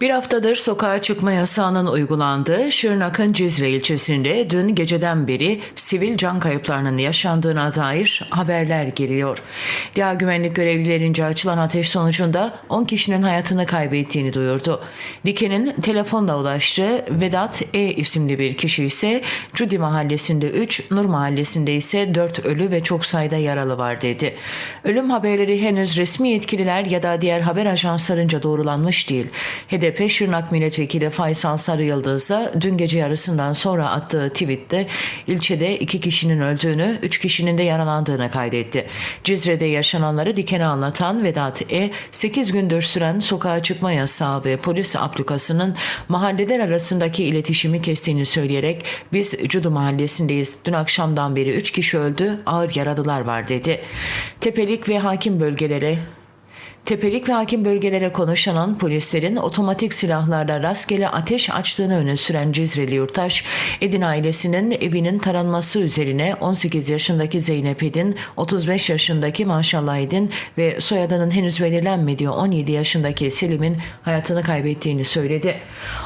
Bir haftadır sokağa çıkma yasağının uygulandığı Şırnak'ın Cizre ilçesinde dün geceden beri sivil can kayıplarının yaşandığına dair haberler geliyor. Diğer güvenlik görevlilerince açılan ateş sonucunda 10 kişinin hayatını kaybettiğini duyurdu. Diken'in telefonla ulaştığı Vedat E isimli bir kişi ise Cudi mahallesinde 3, Nur mahallesinde ise 4 ölü ve çok sayıda yaralı var dedi. Ölüm haberleri henüz resmi yetkililer ya da diğer haber ajanslarınca doğrulanmış değil. HDP Şırnak Milletvekili Faysal Sarı Yıldız da dün gece yarısından sonra attığı tweette ilçede iki kişinin öldüğünü, üç kişinin de yaralandığını kaydetti. Cizre'de yaşananları dikene anlatan Vedat E, 8 gündür süren sokağa çıkma yasağı ve polis aplukasının mahalleler arasındaki iletişimi kestiğini söyleyerek biz Cudu mahallesindeyiz. Dün akşamdan beri 3 kişi öldü, ağır yaralılar var dedi. Tepelik ve hakim bölgelere Tepelik ve hakim bölgelere konuşanan polislerin otomatik silahlarla rastgele ateş açtığını öne süren Cizreli yurttaş, Edin ailesinin evinin taranması üzerine 18 yaşındaki Zeynep Edin, 35 yaşındaki Maşallah Edin ve soyadının henüz belirlenmediği 17 yaşındaki Selim'in hayatını kaybettiğini söyledi.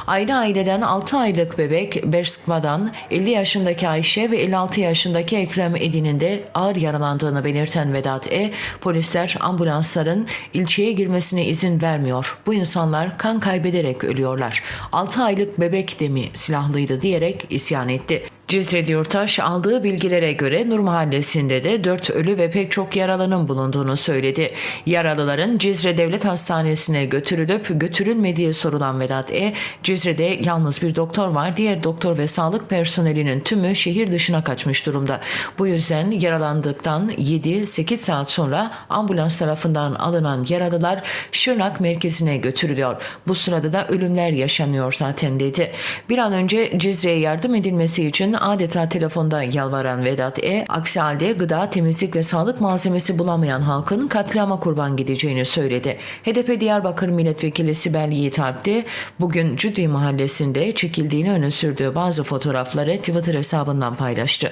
Aynı aileden 6 aylık bebek Berskva'dan 50 yaşındaki Ayşe ve 56 yaşındaki Ekrem Edin'in de ağır yaralandığını belirten Vedat E, polisler ambulansların ilçeye girmesine izin vermiyor. Bu insanlar kan kaybederek ölüyorlar. 6 aylık bebek de mi silahlıydı diyerek isyan etti. Cizre Yurtaş aldığı bilgilere göre Nur Mahallesi'nde de 4 ölü ve pek çok yaralının bulunduğunu söyledi. Yaralıların Cizre Devlet Hastanesi'ne götürülüp götürülmediği sorulan Vedat E, Cizre'de yalnız bir doktor var. Diğer doktor ve sağlık personelinin tümü şehir dışına kaçmış durumda. Bu yüzden yaralandıktan 7-8 saat sonra ambulans tarafından alınan yaralılar Şırnak merkezine götürülüyor. Bu sırada da ölümler yaşanıyor zaten dedi. Bir an önce Cizre'ye yardım edilmesi için adeta telefonda yalvaran Vedat E, aksi halde gıda, temizlik ve sağlık malzemesi bulamayan halkın katliama kurban gideceğini söyledi. HDP Diyarbakır Milletvekili Sibel Yiğit Alp de bugün Cüddi mahallesinde çekildiğini öne sürdüğü bazı fotoğrafları Twitter hesabından paylaştı.